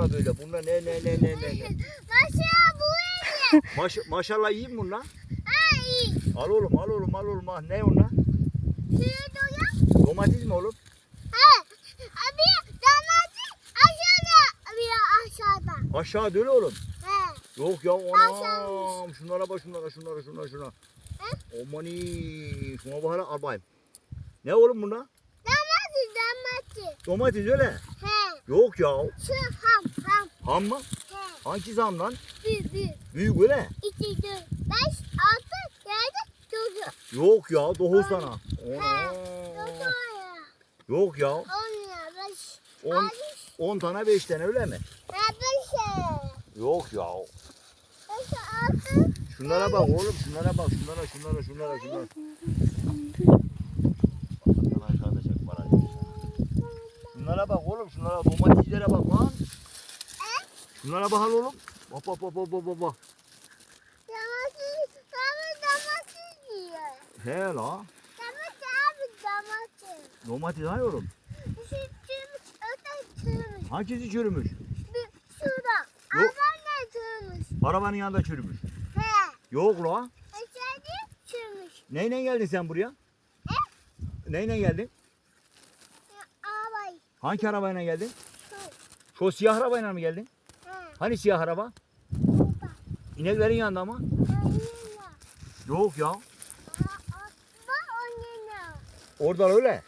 bunlar böyle? Bunlar ne ne ne ne ne ne? Maşallah bu iyi. Maş, maşallah iyi mi bunlar? Ha iyi. Al oğlum al oğlum al oğlum. al. Ne onlar? Doya. Domates mi oğlum? Ha. Abi damacı aşağıda. Bir aşağıda. Aşağı döl oğlum. He. Yok ya anam. Şunlara bak şunlara şunlara şunlara şuna. Omani. Şuna bak hele al bakayım. Ne oğlum bunlar? Damacı damacı. Domates öyle. He. Yok ya. Şu ham mı? He. Hangisi ham lan? Bir bir. Büyük öyle. İki dört. Beş altı yedi dokuz. Yok ya doğu sana. He. Dokuz ya. Yok ya. On ya. Beş. On, Altı. on tane beş tane öyle mi? Ha beş ya. Yok ya. Beş altı. Şunlara bak oğlum şunlara bak şunlara şunlara şunlara şunlara. Şunlara bak oğlum şunlara domateslere bak lan. Şunlara bak oğlum. Bak bak bak bak bak bak. Domates. Abi domates yiyor. He la. Domates abi domates. Domates hay oğlum. Şu çürümüş. Öte çürümüş. Hangisi çürümüş? Bir şurada. Yok. Ne çürümüş? Arabanın yanında çürümüş. He. Yok la. Aşağıda çürümüş. Neyle geldin sen buraya? Neyle geldin? Ağabey. Hangi arabayla geldin? Şu. Şu siyah arabayla mı geldin? Hani siyah araba? Burada. İneklerin yanında mı? Yok ya. Orada öyle.